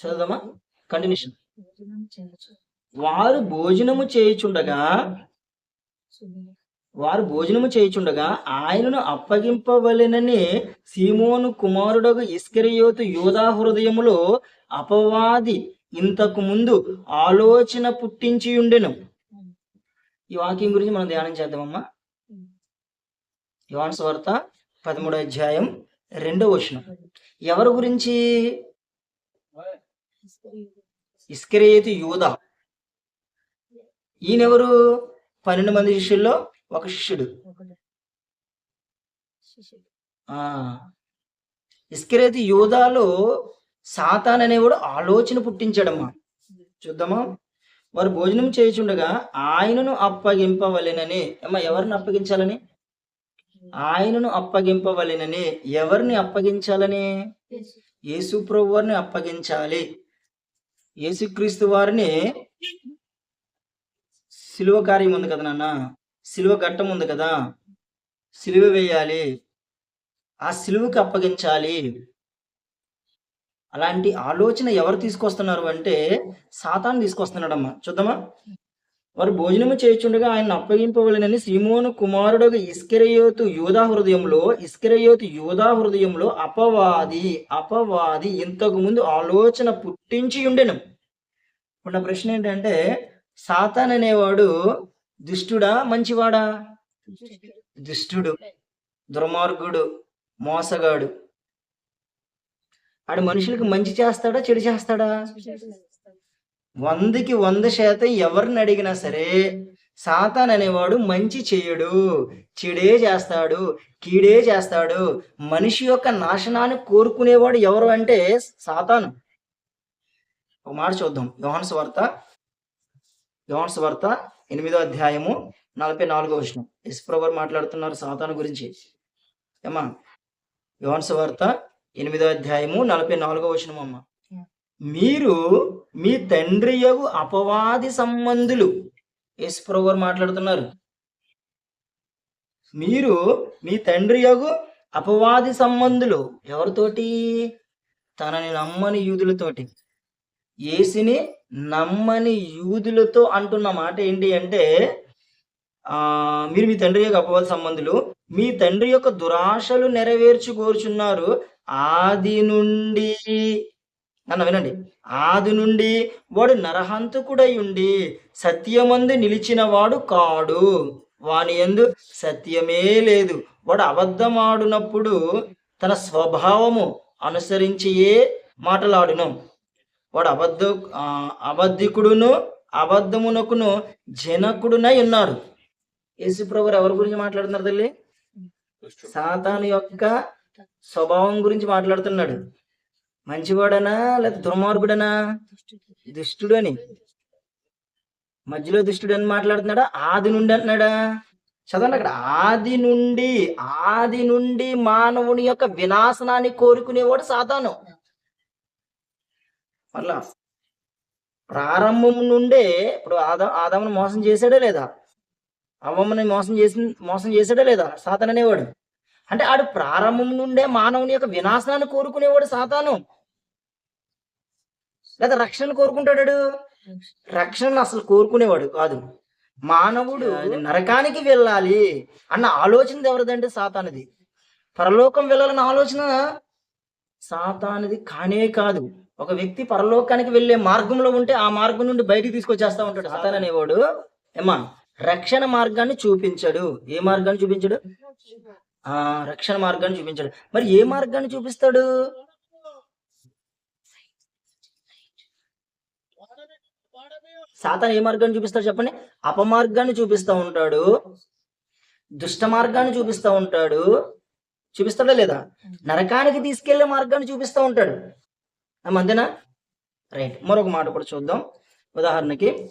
చదువుదామా? Continuation వారు భోజనము చేయుచుండగా వారు భోజనము చేయుచుండగా ఆయనను అప్పగింపవలెనని సీమోను కుమారుడగు ఇస్కరియోతు యోధా హృదయములో అపవాది ఇంతకు ముందు ఆలోచన పుట్టించి ఉండెను ఈ వాక్యం గురించి మనం ధ్యానం చేద్దామమ్మా. యోహాను వార్త పదమూడో అధ్యాయం రెండో వచనం. ఎవరి గురించి? ఇస్కరేతు యూద. ఈయనెవరు? పన్నెండు మంది శిష్యుల్లో ఒక శిష్యుడు. ఆ. ఇస్కరేతు యూదాలో సాతాన్ అనేవాడు ఆలోచన పుట్టించాడమ్మా చూద్దామా. వారు భోజనం చేయుచుండగా ఆయనను అప్పగింపవలెనని. అమ్మా ఎవరిని అప్పగించాలని? ఆయనను అప్పగింపవలెనని. ఎవరిని అప్పగించాలని? యేసు ప్రభువారిని అప్పగించాలి. యేసుక్రీస్తు వారిని సిలువ కార్యం ఉంది కదా నాన్న? సిలువ ఘట్టం ఉంది కదా? సిలువ వేయాలి. ఆ సిలువకి అప్పగించాలి. అలాంటి ఆలోచన ఎవరు తీసుకొస్తున్నారు అంటే సాతాను తీసుకొస్తున్నాడమ్మా. చూద్దామా? వారు భోజనము చేయుచుండగా ఆయన అప్పగింపవలనని సీమోను కుమారుడు ఇస్కెరయోతు యూదా హృదయంలో ఇస్కెరయోతు యూదా హృదయంలో అపవాది అపవాది ఇంతకు ముందు ఆలోచన పుట్టించి ఉండెను. ఇప్పుడు నా ప్రశ్న ఏంటంటే సాతాన్ అనేవాడు దుష్టుడా మంచివాడా? దుష్టుడు దుర్మార్గుడు మోసగాడు. ఆడు మనుషులకు మంచి చేస్తాడా చెడు చేస్తాడా? వందకి వంద శాతం ఎవరిని అడిగినా సరే సాతాన్ అనేవాడు మంచి చేయడు చెడే చేస్తాడు కీడే చేస్తాడు. మనిషి యొక్క నాశనాన్ని కోరుకునేవాడు ఎవరు అంటే సాతాను. ఒక మాట చూద్దాం. యోహన్స్ వార్త యోహన్స్ వార్త ఎనిమిదో అధ్యాయము నలభై నాలుగో విషయం యశ్ప్రభర్ మాట్లాడుతున్నారు సాతాను గురించి. ఏమా? యోహన్స్ వార్త ఎనిమిదో అధ్యాయము నలభై నాలుగో వచనం అమ్మా. మీరు మీ తండ్రి యగు అపవాది సంబంధులు. యేసుప్రభు గారు మాట్లాడుతున్నారు. మీరు మీ తండ్రి యగు అపవాది సంబంధులు. ఎవరితోటి? తనని నమ్మని యూదులతోటి. యేసుని నమ్మని యూదులతో అంటున్న మాట ఏంటి అంటే మీరు మీ తండ్రి యొక్క అపవాద సంబంధులు మీ తండ్రి యొక్క దురాశలు నెరవేర్చు కోరుచున్నారు. ఆది నుండి నన్ను వినండి. ఆది నుండి వాడు నరహంతకుడై ఉండి సత్యమందు నిలిచిన వాడు కాడు. వాని ఎందు సత్యమే లేదు. వాడు అబద్ధమాడునప్పుడు తన స్వభావము అనుసరించియే మాటలాడును. వాడు అబద్ధ అబద్ధికుడును అబద్ధమునకును జనకుడునై ఉన్నాడు యేసుప్రభు ఎవరి గురించి మాట్లాడుతున్నారు తల్లి? సాతాను యొక్క స్వభావం గురించి మాట్లాడుతున్నాడు. మంచివాడనా లేదా దుర్మార్గుడనా? దుష్టుడు అని మధ్యలో దుష్టుడు అని మాట్లాడుతున్నాడా? ఆది నుండి అంటున్నాడా? చదవండి అక్కడ. ఆది నుండి ఆది నుండి మానవుని యొక్క వినాశనాన్ని కోరుకునేవాడు సాతాను. మళ్ళా ప్రారంభం నుండే ఇప్పుడు ఆదా ఆదామును మోసం చేశాడా లేదా? అవ్వమ్మని మోసం చేసి మోసం చేశాడా లేదా? సాతాను అనేవాడు అంటే ఆడు ప్రారంభం నుండే మానవుని యొక్క వినాశనాన్ని కోరుకునేవాడు సాతాను. లేదా రక్షణ కోరుకుంటాడు? రక్షణ అసలు కోరుకునేవాడు కాదు. మానవుడు నరకానికి వెళ్ళాలి అన్న ఆలోచన ఎవరిదంటే సాతానిది. పరలోకం వెళ్ళాలన్న ఆలోచన సాతానిది కానే కాదు. ఒక వ్యక్తి పరలోకానికి వెళ్ళే మార్గంలో ఉంటే ఆ మార్గం నుండి బయటికి తీసుకొచ్చేస్తా ఉంటాడు సాతాన్. అనేవాడు. ఏమా రక్షణ మార్గాన్ని చూపించాడు. ఏ మార్గాన్ని చూపించాడు? ఆ రక్షణ మార్గాన్ని చూపించాడు. మరి ఏ మార్గాన్ని చూపిస్తాడు? సాతాన్ ఏ మార్గాన్ని చూపిస్తాడు చెప్పండి? అపమార్గాన్ని చూపిస్తా ఉంటాడు. దుష్ట మార్గాన్ని చూపిస్తా ఉంటాడు. చూపిస్తాడా లేదా? నరకానికి తీసుకెళ్ళే మార్గాన్ని చూపిస్తా ఉంటాడు. ఆ మధ్యన రైట్. మరొక మాట కూడా చూద్దాం. ఉదాహరణకి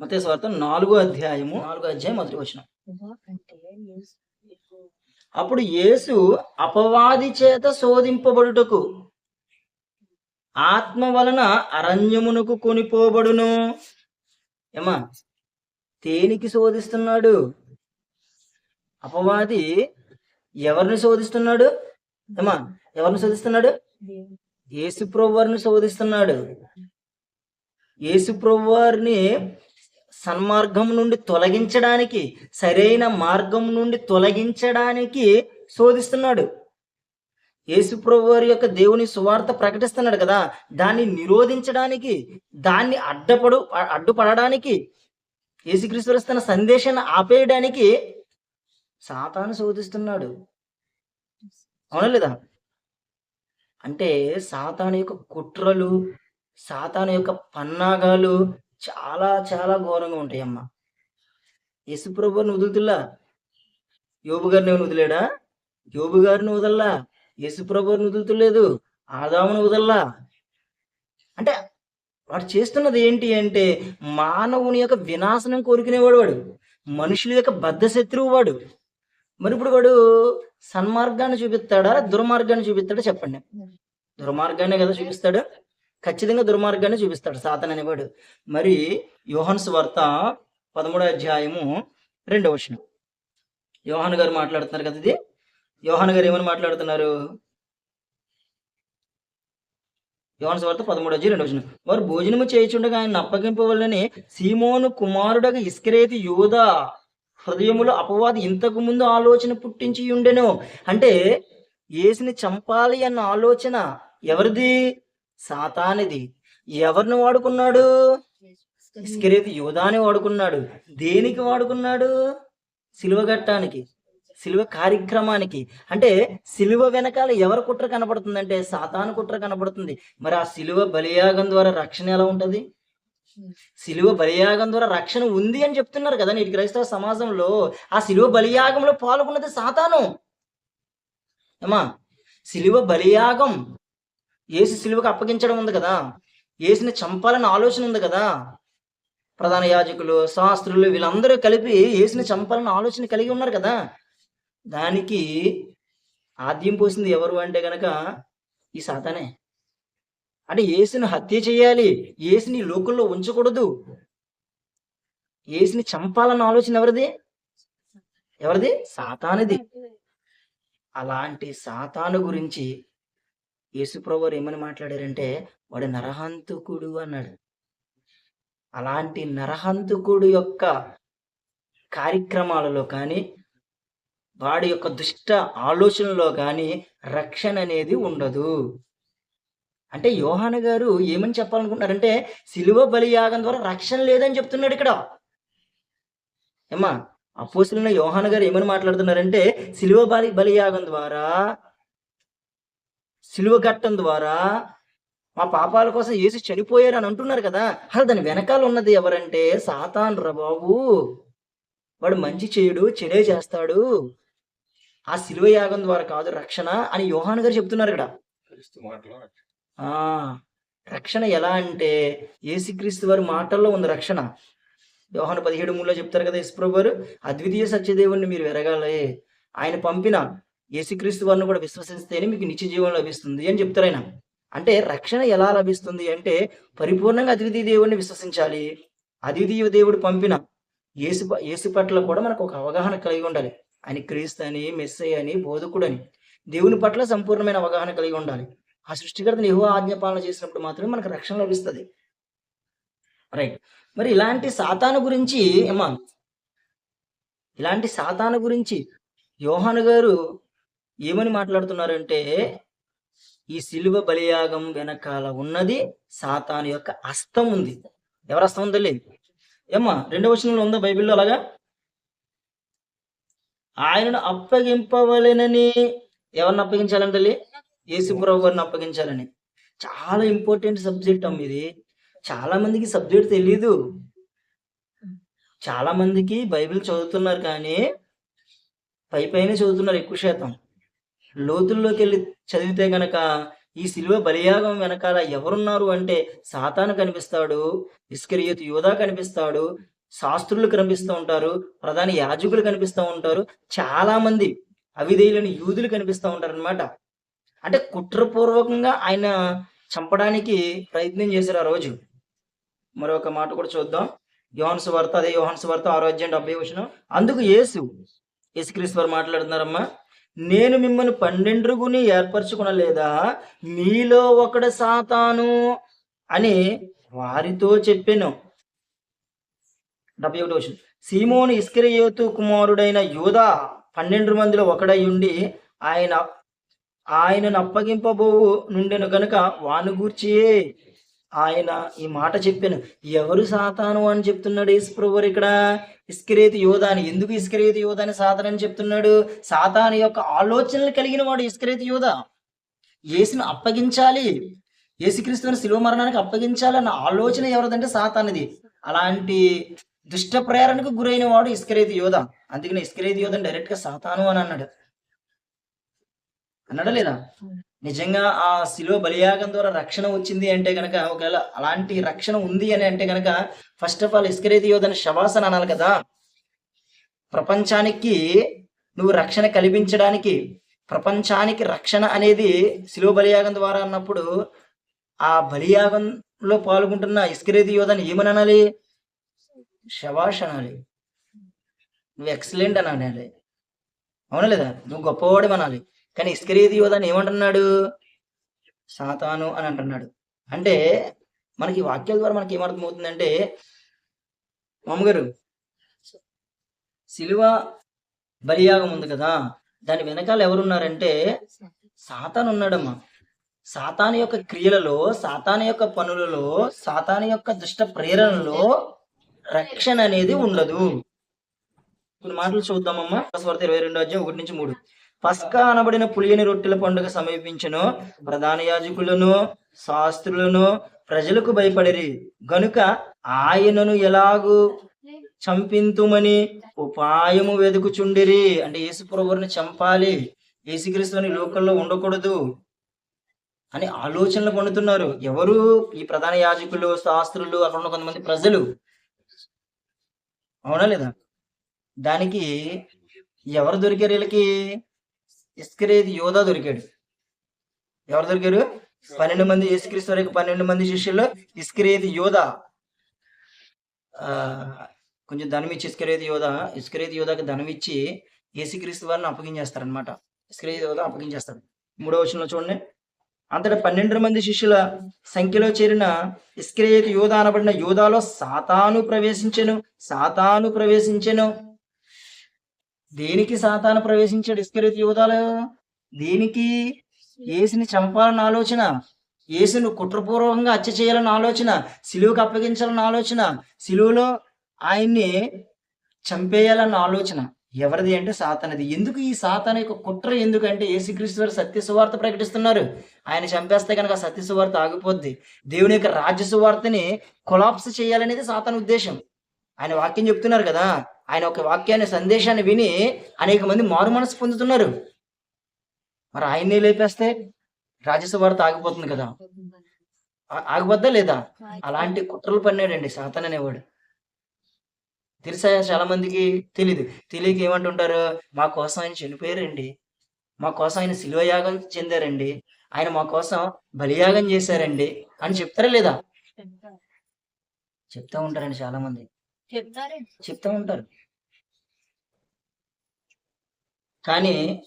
మత నాలుగో అధ్యాయము నాలుగో అధ్యాయం మొదటి వచ్చిన అప్పుడు యేసు అపవాది చేత శోధింపబడుటకు ఆత్మ వలన అరణ్యమునకు కొనిపోబడును. ఏమా? దేనికి శోధిస్తున్నాడు. అపవాది ఎవరిని శోధిస్తున్నాడు? ఏమా? ఎవరిని శోధిస్తున్నాడు? యేసుప్రభు వారిని శోధిస్తున్నాడు. యేసుప్రభు వారిని సన్మార్గం నుండి తొలగించడానికి సరైన మార్గం నుండి తొలగించడానికి శోధిస్తున్నాడు. యేసుప్రభు వారి యొక్క దేవుని సువార్త ప్రకటిస్తున్నాడు కదా. దాన్ని నిరోధించడానికి దాన్ని అడ్డపడు అడ్డుపడడానికి యేసుక్రీస్తు తన సందేశాన్ని ఆపేయడానికి సాతాను శోధిస్తున్నాడు. అవునా లేదా? అంటే సాతాను యొక్క కుట్రలు సాతాను యొక్క పన్నాగాలు చాలా చాలా ఘోరంగా ఉంటాయి అమ్మ యేసుప్రభుని వదులుతుల్లా? యోబు గారిని వదిలేడా? యోబు గారిని వదల్లా? యేసుప్రభుని వదులుతులేదు. ఆదామును వదల్లా. అంటే వాడు చేస్తున్నది ఏంటి అంటే మానవుని యొక్క వినాశనం కోరుకునేవాడు వాడు. మనుషుల యొక్క బద్ధ శత్రువు వాడు. మరి ఇప్పుడు వాడు సన్మార్గాన్ని చూపిస్తాడా? దుర్మార్గాన్ని చూపిస్తాడా? చెప్పండి. దుర్మార్గాన్ని కదా చూపిస్తాడు. ఖచ్చితంగా దుర్మార్గాన్ని చూపిస్తాడు సాతన్ అనేవాడు. మరి యోహన్స్ వార్త పదమూడో అధ్యాయము రెండవ వచనం. యోహాన్ గారు మాట్లాడుతున్నారు కదా ఇది. యోహాన్ గారు ఏమని మాట్లాడుతున్నారు? యోహాన్ వార్త పదమూడు అజీ రెండు వచ్చిన వారు భోజనము చేయుచుండగా ఆయన అప్పగింపవలని సీమోను కుమారుడగా ఇస్కరేతి యోధ హృదయములో అపవాది ఇంతకు ముందు ఆలోచన పుట్టించి ఉండెను. అంటే యేసుని చంపాలి అన్న ఆలోచన ఎవరిది? సాతానిది. ఎవరిని వాడుకున్నాడు? ఇస్కరేతి యోధాని వాడుకున్నాడు. దేనికి వాడుకున్నాడు? సిలువ గట్టానికి సిలువ కార్యక్రమానికి. అంటే సిలువ వెనకాల ఎవరి కుట్ర కనపడుతుందంటే సాతాను కుట్ర కనపడుతుంది మరి ఆ సిలువ బలియాగం ద్వారా రక్షణ ఎలా ఉంటుంది? సిలువ బలియాగం ద్వారా రక్షణ ఉంది అని చెప్తున్నారు కదా నేటి క్రైస్తవ సమాజంలో. ఆ సిలువ బలియాగంలో పాల్గొన్నది సాతాను. ఏమా? సిలువ బలియాగం. ఏసు సిలువకు అప్పగించడం ఉంది కదా. ఏసుని చంపాలని ఆలోచన ఉంది కదా. ప్రధాన యాజకులు శాస్త్రులు వీళ్ళందరూ కలిపి ఏసుని చంపాలని ఆలోచన కలిగి ఉన్నారు కదా. దానికి ఆద్యం పోసింది ఎవరు అంటే గనక ఈ సాతానే. అంటే ఏసుని హత్య చేయాలి ఏసుని లోకల్లో ఉంచకూడదు. ఏసుని చంపాలన్న ఆలోచన ఎవరిది? ఎవరిది? సాతానిది. అలాంటి సాతాను గురించి యేసుప్రభు ఏమని మాట్లాడారంటే వాడు నరహంతకుడు అన్నాడు. అలాంటి నరహంతకుడు యొక్క కార్యక్రమాలలో కానీ వాడి యొక్క దుష్ట ఆలోచనలో కానీ రక్షణ అనేది ఉండదు. అంటే యోహాన గారు ఏమని చెప్పాలనుకుంటున్నారంటే సిలువ బలియాగం ద్వారా రక్షణ లేదని చెప్తున్నాడు ఇక్కడ. ఏమ్మా అపోసులైన యోహాన గారు ఏమని మాట్లాడుతున్నారంటే సిలువ బలి బలియాగం ద్వారా సిలువ ఘట్టం ద్వారా మా పాపాల కోసం ఏసి చనిపోయారు అని అంటున్నారు కదా. అసలు దాని వెనకాల ఉన్నది ఎవరంటే సాతాన్ రా బాబు. వాడు మంచి చేయడు చెడే చేస్తాడు. ఆ సిలువ యాగం ద్వారా కాదు రక్షణ అని యోహాన్ గారు చెప్తున్నారు ఇక్కడ. ఆ రక్షణ ఎలా అంటే ఏసుక్రీస్తు వారి మాటల్లో ఉంది రక్షణ. యోహాను పదిహేడు మూడులో చెప్తారు కదా యశ్ప్రభు గారు అద్వితీయ సత్యదేవుణ్ణి మీరు వెరగాలి. ఆయన పంపిన యేసుక్రీస్తు వారిని కూడా విశ్వసిస్తేనే మీకు నిత్య జీవం లభిస్తుంది అని చెప్తారు ఆయన. అంటే రక్షణ ఎలా లభిస్తుంది అంటే పరిపూర్ణంగా అద్వితీయ దేవుణ్ణి విశ్వసించాలి. అద్వితీయ దేవుడు పంపిన యేసు యేసు పట్ల కూడా మనకు ఒక అవగాహన కలిగి ఉండాలి. ఆయన క్రీస్తు అని మెస్సై అని బోధకుడు అని దేవుని పట్ల సంపూర్ణమైన అవగాహన కలిగి ఉండాలి. ఆ సృష్టికర్తను ఏవో ఆజ్ఞాపాలన చేసినప్పుడు మాత్రమే మనకు రక్షణ లభిస్తుంది. రైట్ మరి ఇలాంటి సాతాను గురించి ఏమా? ఇలాంటి సాతాను గురించి యోహాను గారు ఏమని మాట్లాడుతున్నారంటే ఈ సిలువ బలియాగం వెనకాల ఉన్నది సాతాను యొక్క అస్తం ఉంది. ఎవరు అస్తం ఉందో లేదు ఏమ్మా రెండవ వచనంలో ఉందా బైబిల్లో అలాగా? ఆయనను అప్పగింపవలెనని ఎవరిని అప్పగించాలని తల్లి? యేసుప్రభు గారిని అప్పగించాలని. చాలా ఇంపార్టెంట్ సబ్జెక్ట్ అమ్మ ఇది. చాలా మందికి సబ్జెక్ట్ తెలీదు. చాలా మందికి బైబిల్ చదువుతున్నారు కానీ పై పైన చదువుతున్నారు ఎక్కువ శాతం. లోతుల్లోకి వెళ్ళి చదివితే గనక ఈ సిలువ బలియాగం వెనకాల ఎవరున్నారు అంటే సాతాను కనిపిస్తాడు ఇస్కరియతు యోధా కనిపిస్తాడు శాస్త్రులు కనిపిస్తూ ఉంటారు ప్రధాన యాజకులు కనిపిస్తూ ఉంటారు చాలా మంది అవిధేయులని యూదులు కనిపిస్తూ ఉంటారు అనమాట అంటే కుట్రపూర్వకంగా ఆయన చంపడానికి ప్రయత్నం చేశారు ఆ రోజు. మరొక మాట కూడా చూద్దాం. యోహన్స్ వార్త అదే యోహన్స్ వార్త ఆరోగ్యం డెబ్బై వచ్చిన అందుకు యేసు యేసుక్రీస్తు వారు మాట్లాడుతున్నారమ్మా నేను మిమ్మల్ని పన్నెండుగుని ఏర్పరచుకునలేదా? మీలో ఒకడు సాతాను అని వారితో చెప్పాను. డెబ్బై ఒకటి వచ్చిన సీమోను ఇస్కరియోతు కుమారుడైన యూదా పన్నెండు మందిలో ఒకడై ఉండి ఆయన ఆయనను అప్పగింపబోవు నుండెను గనుక వానుగూర్చి ఆయన ఈ మాట చెప్పాను. ఎవరు సాతాను అని చెప్తున్నాడు యేసుప్రభు ఇక్కడ? ఇస్కరేతి యోధ అని ఎందుకు ఇస్కరేతి యోధాని సాతాను అని చెప్తున్నాడు? సాతాను యొక్క ఆలోచనలు కలిగిన వాడు ఇస్కరేతి యోధ. యేసును అప్పగించాలి. యేసుక్రీస్తుని శిలువ మరణానికి అప్పగించాలన్న ఆలోచన ఎవరిదంటే సాతానిది. అలాంటి దుష్ట ప్రేరణకు గురైన వాడు ఇస్కరేది యోధ. అందుకని ఇస్కరేది యోధని డైరెక్ట్గా సాతాను అని అన్నాడు. అన్నాడా లేదా? నిజంగా ఆ శిలువ బలియాగం ద్వారా రక్షణ వచ్చింది అంటే గనక ఒకవేళ అలాంటి రక్షణ ఉంది అని అంటే గనక ఫస్ట్ ఆఫ్ ఆల్ ఇస్కరేది యోధని శవాసన అనాలి కదా. ప్రపంచానికి నువ్వు రక్షణ కల్పించడానికి ప్రపంచానికి రక్షణ అనేది శిలువ బలియాగం ద్వారా అన్నప్పుడు ఆ బలియాగంలో పాల్గొంటున్న ఇస్కరేది యోధని ఏమని అనాలి? శవాష్ అనాలి నువ్వు ఎక్సలెంట్ అని అనాలి. అవునా లేదా? నువ్వు గొప్పవాడు అనాలి. కానీ ఇస్కరేతి యోధాన్ని ఏమంటున్నాడు? సాతాను అని అంటున్నాడు. అంటే మనకి వాక్యాల ద్వారా మనకి ఏమర్థమవుతుందంటే మామగారు సిలువ బలియాగం ఉంది కదా దాని వెనకాల ఎవరున్నారంటే సాతాను ఉన్నాడమ్మా. సాతాను యొక్క క్రియలలో సాతాను యొక్క పనులలో సాతాను యొక్క దుష్ట ప్రేరణలో రక్షణ అనేది ఉండదు. కొన్ని మాటలు చూద్దామమ్మా. స్వార్థ ఇరవై రెండు అధ్యాయం ఒకటి నుంచి మూడు. పస్కా అనబడిన పులియని రొట్టెల పండుగ సమీపించను. ప్రధాన యాజకులను శాస్త్రులను ప్రజలకు భయపడిరి. గనుక ఆయనను ఎలాగూ చంపింతుమని ఉపాయము వెదుకుచుండిరి. అంటే యేసుప్రభుని చంపాలి. యేసుక్రీస్తుని లోకల్లో ఉండకూడదు అని ఆలోచనలు పండుతున్నారు. ఎవరు? ఈ ప్రధాన యాజకులు శాస్త్రులు అక్కడ ఉన్న కొంతమంది ప్రజలు. అవునా లేదా? దానికి ఎవరు దొరికారు వీళ్ళకి? ఇస్కరేది యోధా దొరికాడు. ఎవరు దొరికారు? పన్నెండు మంది యేసుక్రీస్తు వరకు పన్నెండు మంది శిష్యుల్లో ఇస్కరేది యోధ. కొంచెం ధనం ఇచ్చి ఇస్కరేది యోధ ఇస్కరేది యోధాకి ధనం ఇచ్చి యేసుక్రీస్తు వారిని అప్పగించేస్తారనమాట ఇస్కరేది యోధ అప్పగించేస్తాడు. మూడో వచనంలో చూడండి. అంతటి పన్నెండు మంది శిష్యుల సంఖ్యలో చేరిన ఇస్క్రేతు యోధ అనబడిన యోధాలో సాతాను ప్రవేశించెను సాతాను ప్రవేశించెను. దేనికి సాతాను ప్రవేశించాడు ఇస్కరేతు యోధాలో దేనికి? ఏసుని చంపాలన్న ఆలోచన ఏసును కుట్రపూర్వకంగా హత్య చేయాలన్న ఆలోచన సిలువకు అప్పగించాలన్న ఆలోచన సిలువులో ఆయన్ని చంపేయాలన్న ఆలోచన. ఎవరిది అంటే సాతానది. ఎందుకు ఈ సాతాన యొక్క కుట్ర ఎందుకంటే యేసుక్రీస్తు వారు సత్య సువార్త ప్రకటిస్తున్నారు. ఆయన చంపేస్తే కనుక సత్య సువార్త ఆగిపోద్ది. దేవుని యొక్క రాజ్య సువార్తని కొలాప్స్ చేయాలనేది సాతన ఉద్దేశం. ఆయన వాక్యం చెప్తున్నారు కదా. ఆయన ఒక వాక్యాన్ని సందేశాన్ని విని అనేక మంది మారు మనసు పొందుతున్నారు. మరి ఆయన్నే లేపేస్తే రాజ్యసువార్త ఆగిపోతుంది కదా. ఆగిపోద్దా లేదా? అలాంటి కుట్రలు పన్నాడండి సాతన్ అనేవాడు. తెలుసా? చాలా మందికి తెలీదు. తెలియక ఏమంటుంటారు? మా కోసం ఆయన చనిపోయారండి. మా కోసం ఆయన శిలువయాగం చెందారండి. ఆయన మా కోసం బలియాగం చేశారండి. అని చెప్తారా లేదా? చెప్తా ఉంటారండి చాలా మంది చెప్తారే. చెప్తా ఉంటారు. కానీ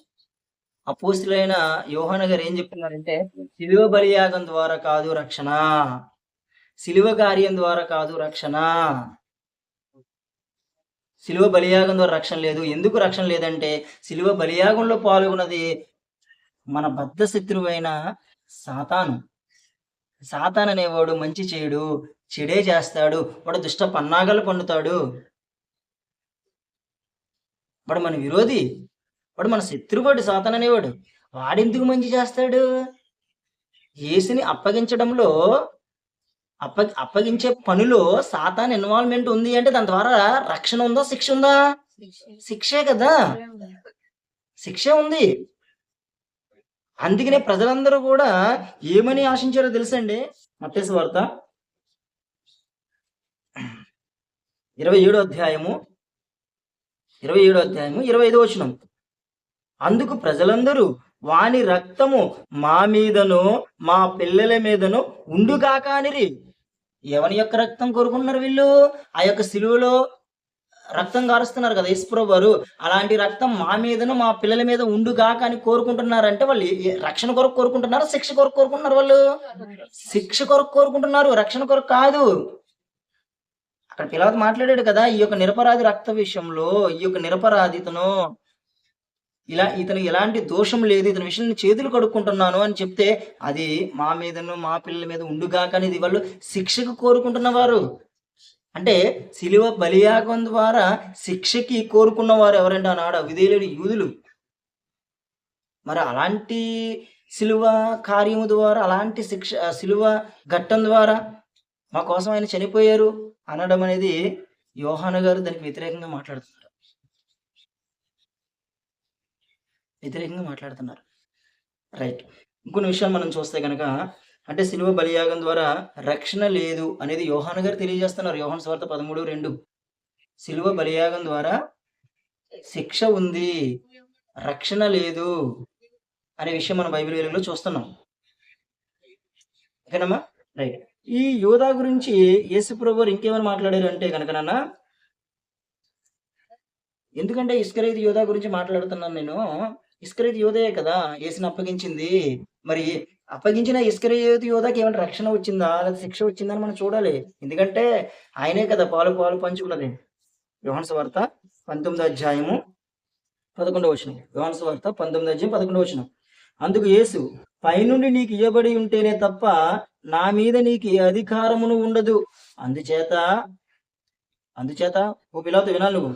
అపోస్తులైన యోహాన గారు ఏం చెప్తున్నారంటే శిలువ బలియాగం ద్వారా కాదు రక్షణ. శిలువ కార్యం ద్వారా కాదు రక్షణ. శిలువ బలియాగం ద్వారా రక్షణ లేదు. ఎందుకు రక్షణ లేదంటే శిలువ బలియాగంలో పాల్గొన్నది మన బద్ధ శత్రువైన సాతాను. సాతాన్ అనేవాడు మంచి చేయడు చెడే చేస్తాడు వాడు దుష్ట పన్నాగాలు పండుతాడు. వాడు మన విరోధి వాడు మన శత్రువాడు సాతాన్ అనేవాడు. వాడెందుకు మంచి చేస్తాడు? యేసుని అప్పగించడంలో అప్ప అప్పగించే పనిలో సాతాన్ ఇన్వాల్వ్మెంట్ ఉంది అంటే దాని ద్వారా రక్షణ ఉందా శిక్ష ఉందా? శిక్షే కదా. శిక్షే ఉంది. అందుకనే ప్రజలందరూ కూడా ఏమని ఆశించారో తెలుసండి? మత్తేసు వార్త. ఇరవై ఏడో అధ్యాయము. ఇరవై ఏడో అధ్యాయము ఇరవై ఐదో వచనం. అందుకు ప్రజలందరూ వాని రక్తము మా మీదను మా పిల్లల మీదను ఉండుగాక అనిరి. ఎవని యొక్క రక్తం కోరుకుంటున్నారు వీళ్ళు? ఆ యొక్క సిలువలో రక్తం కారుస్తున్నారు కదా యేసుప్రభు వారు. అలాంటి రక్తం మా మీదను మా పిల్లల మీద ఉండుగాక అని కోరుకుంటున్నారంటే వాళ్ళు రక్షణ కొరకు కోరుకుంటున్నారు శిక్ష కొరకు కోరుకుంటున్నారు వాళ్ళు? శిక్ష కొరకు కోరుకుంటున్నారు రక్షణ కొరకు కాదు. అక్కడ పిల్లవాత మాట్లాడాడు కదా ఈ యొక్క నిరపరాధి రక్త విషయంలో ఈ యొక్క నిరపరాధితను ఇలా ఇతను ఎలాంటి దోషం లేదు ఇతని విషయం చేతులు కడుక్కుంటున్నాను అని చెప్తే అది మా మీదను మా పిల్లల మీద ఉండుగాక అనేది వాళ్ళు శిక్షకు కోరుకుంటున్నవారు అంటే శిలువ బలియాగం ద్వారా శిక్షకి కోరుకున్నవారు ఎవరంటే ఆనాడు విధేయులేని యూదులు. మరి అలాంటి శిలువ కార్యము ద్వారా అలాంటి శిక్ష శిలువ ఘట్టం ద్వారా మా కోసం ఆయన చనిపోయారు అనడం అనేది యోహాను గారు దానికి వ్యతిరేకంగా మాట్లాడుతున్నారు. వ్యతిరేకంగా మాట్లాడుతున్నారు. రైట్. ఇంకొన్ని విషయాలు మనం చూస్తే కనుక అంటే శిలువ బలియాగం ద్వారా రక్షణ లేదు అనేది యోహాను గారు తెలియజేస్తున్నారు. యోహాన్ స్వార్థ పదమూడు రెండు. శిలువ బలియాగం ద్వారా శిక్ష ఉంది రక్షణ లేదు అనే విషయం మనం బైబిల్ వెలుగులో చూస్తున్నాం. ఓకేనమ్మా? రైట్. ఈ యోధా గురించి యేసుప్రభు వారు ఇంకేమైనా మాట్లాడారు అంటే కనుక నాన్న ఎందుకంటే ఇస్కరైతు యోధా గురించి మాట్లాడుతున్నాను నేను. ఇస్కరేత్ యోధయే కదా యేసుని అప్పగించింది. మరి అప్పగించిన ఇస్కరేత్ యోధకి ఏమైనా రక్షణ వచ్చిందా? లేదా శిక్ష వచ్చిందా అని మనం చూడాలి. ఎందుకంటే ఆయనే కదా పాలు పాలు పంచుకున్నది. యోహాన్స్ వార్త పంతొమ్మిది అధ్యాయము పదకొండవ వచనం. యోహాన్స్ వార్త పంతొమ్మిది అధ్యాయం పదకొండవ వచనం. అందుకు యేసు పైనుండి నీకు ఇవ్వబడి ఉంటేనే తప్ప నా మీద నీకు అధికారమును ఉండదు. అందుచేత అందుచేత ఓ పిల్లతో వినాలి నువ్వు.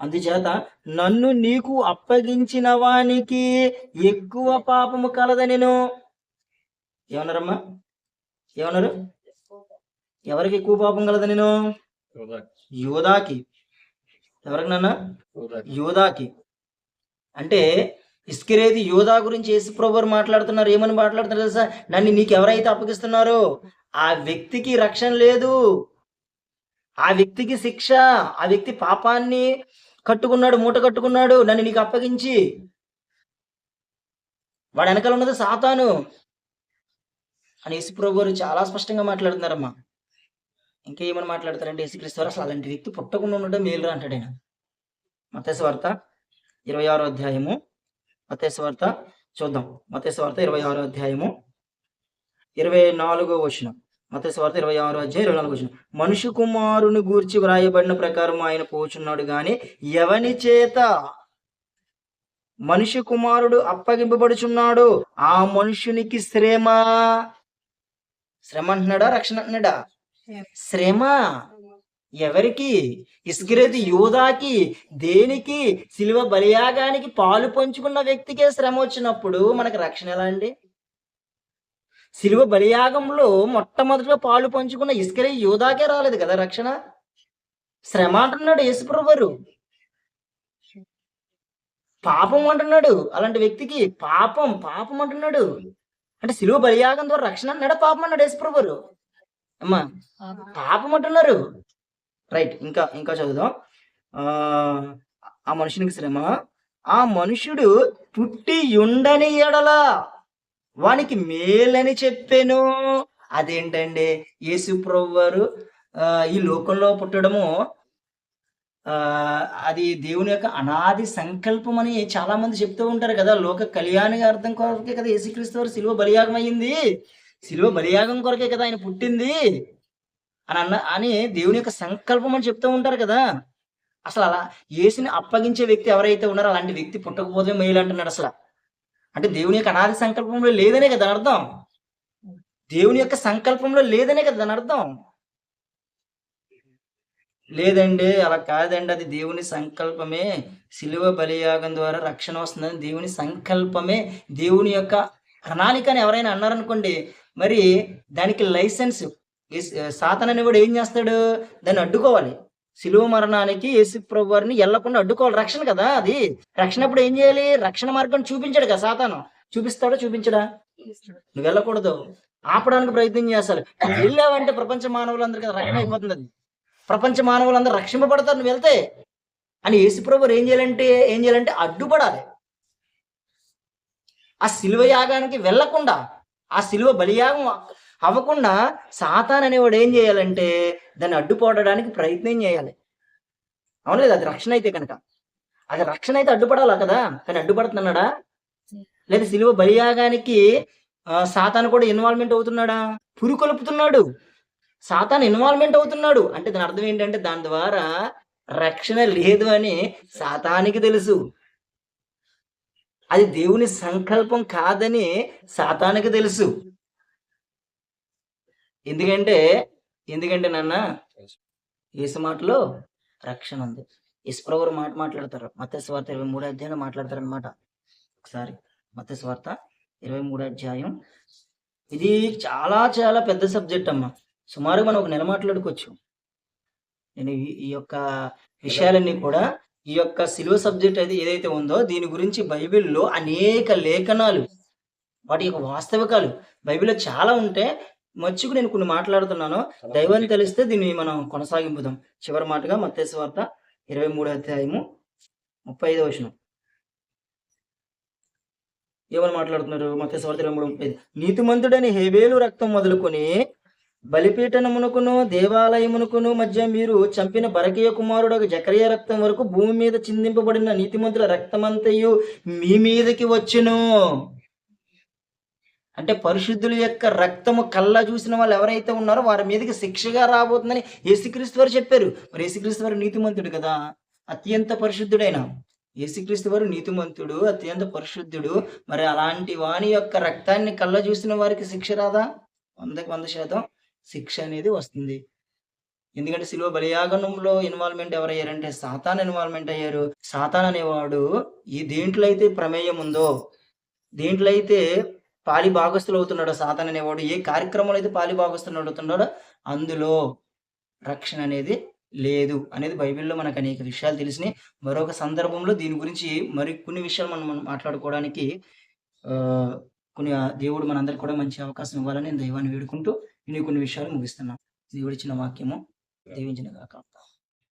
అందుచేత నన్ను నీకు అప్పగించిన వానికి ఎక్కువ పాపము కలదనెను ఏమన్నారమ్మా? ఏమన్నారు? ఎవరికి ఎక్కువ పాపం కలదు నేను? యోధాకి. ఎవరికి నాన్న? యోధాకి. అంటే ఇస్కిరేది యోధా గురించి ప్రభు వారు మాట్లాడుతున్నారు. ఏమని మాట్లాడుతున్నారు తెలుసా? నన్ను నీకు ఎవరైతే అప్పగిస్తున్నారో ఆ వ్యక్తికి రక్షణ లేదు. ఆ వ్యక్తికి శిక్ష ఆ వ్యక్తి పాపాన్ని కట్టుకున్నాడు మూట కట్టుకున్నాడు నన్ను నీకు అప్పగించి. వాడు వెనకాల ఉన్నది సాతాను. అని యేసుప్రభు గారు చాలా స్పష్టంగా మాట్లాడుతున్నారమ్మా. ఇంకా ఏమని మాట్లాడతారంటే యేసుక్రీస్తు అసలు అలాంటి వ్యక్తి పుట్టకుండా ఉండడం మేలురా అంటాడు ఆయన. మతేసు వార్త ఇరవై ఆరో అధ్యాయము. మతేసు వార్త చూద్దాం. మతేసు వార్త ఇరవై ఆరో అధ్యాయము. ఇరవై నాలుగో వచనం. మత స్వార్థ ఇరవై ఆరు అధ్యాయ ఇరవై నాలుగు వచ్చిన మనుషు కుమారుని గూర్చి వ్రాయబడిన ప్రకారం ఆయన పోచున్నాడు కానీ ఎవని చేత? మనిషి కుమారుడు అప్పగింపబడుచున్నాడు. ఆ మనుషునికి శ్రమ. శ్రమ అంటున్నాడా? రక్షణ అంటున్నాడా? శ్రమ. ఎవరికి? ఇస్గ్రేది యోధాకి దేనికి? శిలువ బలియాగానికి పాలు పంచుకున్న వ్యక్తికే శ్రమ వచ్చినప్పుడు మనకి రక్షణ ఎలా అండి? శిలువ బలియాగంలో మొట్టమొదటిగా పాలు పంచుకున్న ఇస్కరే యోధాకే రాలేదు కదా రక్షణ? శ్రమ అంటున్నాడు యేసుప్రభరు పాపం అంటున్నాడు. అలాంటి వ్యక్తికి పాపం పాపం అంటున్నాడు. అంటే శిలువ బలియాగం ద్వారా రక్షణ అన్నాడు పాపం అన్నాడు యేసుప్రభరు అమ్మా పాపం అంటున్నారు. రైట్ ఇంకా ఇంకా చదువుదాం. ఆ ఆ మనుషునికి శ్రమ. ఆ మనుషుడు పుట్టి ఉండని ఎడల వానికి మేలని చెప్పాను. అదేంటండి? యేసు ప్రభు వారు ఈ లోకంలో పుట్టడము అది దేవుని యొక్క అనాది సంకల్పం అని చాలా మంది చెప్తూ ఉంటారు కదా. లోక కళ్యాణి అర్థం కొరకే కదా యేసుక్రీస్తు వారు శిలువ బలియాగం అయ్యింది. శిలువ బలియాగం కొరకే కదా ఆయన పుట్టింది. అని అన్న అని దేవుని యొక్క సంకల్పం అని చెప్తూ ఉంటారు కదా. అసలు అలా యేసుని అప్పగించే వ్యక్తి ఎవరైతే ఉన్నారో అలాంటి వ్యక్తి పుట్టకపోతే మేలు అంటున్నాడు అసలు. అంటే దేవుని యొక్క అనాది సంకల్పంలో లేదనే కదా అర్థం? దేవుని యొక్క సంకల్పంలో లేదనే కదా దాని అర్థం? లేదండి అలా కాదండి. అది దేవుని సంకల్పమే. శిలువ బలియాగం ద్వారా రక్షణ వస్తుందని దేవుని సంకల్పమే. దేవుని యొక్క ప్రణాళిక అని ఎవరైనా అన్నారనుకోండి మరి దానికి లైసెన్స్ సాతన్ కూడా ఏం చేస్తాడు? దాన్ని అడ్డుకోవాలి. శిలువ మరణానికి యేసు ప్రభువారిని ఎల్లకుండా అడ్డుకోవాలి. రక్షణ కదా అది. రక్షణ అప్పుడు ఏం చేయాలి? రక్షణ మార్గం చూపించాడు కదా సాతాను. చూపిస్తాడా? చూపించడా? నువ్వు వెళ్ళకూడదు. ఆపడానికి ప్రయత్నం చేస్తారు. నువ్వు వెళ్ళావంటే ప్రపంచ మానవులందరూ కదా రక్షణ అయిపోతుంది అది. ప్రపంచ మానవులందరూ రక్షింపబడతారు నువ్వు వెళ్తే. అని యేసుప్రభు ఏం చేయాలంటే ఏం చేయాలంటే అడ్డుపడాలి. ఆ శిలువ యాగానికి వెళ్ళకుండా ఆ శిలువ బలియాగం అవ్వకుండా సాతాన్ అనేవాడు ఏం చేయాలంటే దాన్ని అడ్డుపడడానికి ప్రయత్నం చేయాలి. అవును లేదు అది రక్షణ అయితే కనుక. అది రక్షణ అయితే అడ్డుపడాలా కదా? కానీ అడ్డుపడుతున్నాడా? లేదా సిలువ బలియాగానికి సాతాను కూడా ఇన్వాల్వ్మెంట్ అవుతున్నాడా? పురుకొలుపుతున్నాడు. సాతాను ఇన్వాల్వ్మెంట్ అవుతున్నాడు. అంటే దాని అర్థం ఏంటంటే దాని ద్వారా రక్షణ లేదు అని సాతానికి తెలుసు. అది దేవుని సంకల్పం కాదని సాతానికి తెలుసు. ఎందుకంటే ఎందుకంటే నాన్న యేసు మాటలో రక్షణ ఉంది. ఇస్ప్రవరు మాట మాట్లాడతారు. మత స్వార్థ ఇరవై మూడు అధ్యాయంలో మాట్లాడతారు అనమాట ఒకసారి మత స్వార్థ ఇరవై మూడు అధ్యాయం. ఇది చాలా చాలా పెద్ద సబ్జెక్ట్ అమ్మా. సుమారుగా మనం ఒక నెల మాట్లాడుకోవచ్చు. నేను ఈ- ఈ యొక్క విషయాలన్నీ కూడా ఈ యొక్క సిలువ సబ్జెక్ట్ అయితే ఏదైతే ఉందో దీని గురించి బైబిల్లో అనేక లేఖనాలు వాటి యొక్క వాస్తవికాలు బైబిల్లో చాలా ఉంటే మచ్చుకు నేను కొన్ని మాట్లాడుతున్నాను. దైవాన్ని తెలిస్తే దీన్ని మనం కొనసాగింపుదాం. చివరి మాటగా మత్తేసు వార్త ఇరవై మూడు అధ్యాయము ముప్పై ఐదో వచనం. ఏమని మాట్లాడుతున్నారు? మత్తేసు వార్త ఇరవై మూడు ముప్పై ఐదు. నీతిమంతుడని హేబేలు రక్తం మొదలుకొని బలిపీఠనమునకును దేవాలయమునకును మధ్య మీరు చంపిన బరకీయ కుమారుడు జకరియా రక్తం వరకు భూమి మీద చిందింపబడిన నీతిమంతుల రక్తమంతయు మీ మీదకి వచ్చును. అంటే పరిశుద్ధుల యొక్క రక్తము కళ్ళ చూసిన వాళ్ళు ఎవరైతే ఉన్నారో వారి మీదకి శిక్షగా రాబోతుందని యేసుక్రీస్తు వారు చెప్పారు. మరి యేసుక్రీస్తు వారు నీతిమంతుడు కదా? అత్యంత పరిశుద్ధుడైన యేసుక్రీస్తు వారు నీతిమంతుడు అత్యంత పరిశుద్ధుడు. మరి అలాంటి వాని యొక్క రక్తాన్ని కళ్ళ చూసిన వారికి శిక్ష రాదా? వందకి వంద శాతం శిక్ష అనేది వస్తుంది. ఎందుకంటే శిలువ బలియాగనంలో ఇన్వాల్వ్మెంట్ ఎవరయ్యారంటే సాతాన్ ఇన్వాల్వ్మెంట్ అయ్యారు. సాతాన్ అనేవాడు ఈ దేంట్లో అయితే ప్రమేయం ఉందో దేంట్లో అయితే పాలి భాగస్తులు అవుతున్నాడో సాతాన్ అనేవాడు ఏ కార్యక్రమంలో అయితే పాలి భాగస్తులు అవుతున్నాడో అందులో రక్షణ అనేది లేదు అనేది బైబిల్లో మనకు అనేక విషయాలు తెలిసినాయి. మరొక సందర్భంలో దీని గురించి మరి కొన్ని విషయాలు మనం మనం మాట్లాడుకోవడానికి ఆ, కొన్ని దేవుడు మనందరికి కూడా మంచి అవకాశం ఇవ్వాలని నేను దైవాన్ని వేడుకుంటూ నేను కొన్ని విషయాలు ముగిస్తున్నాను. దేవుడిచ్చిన వాక్యము. దీవించిన గాక.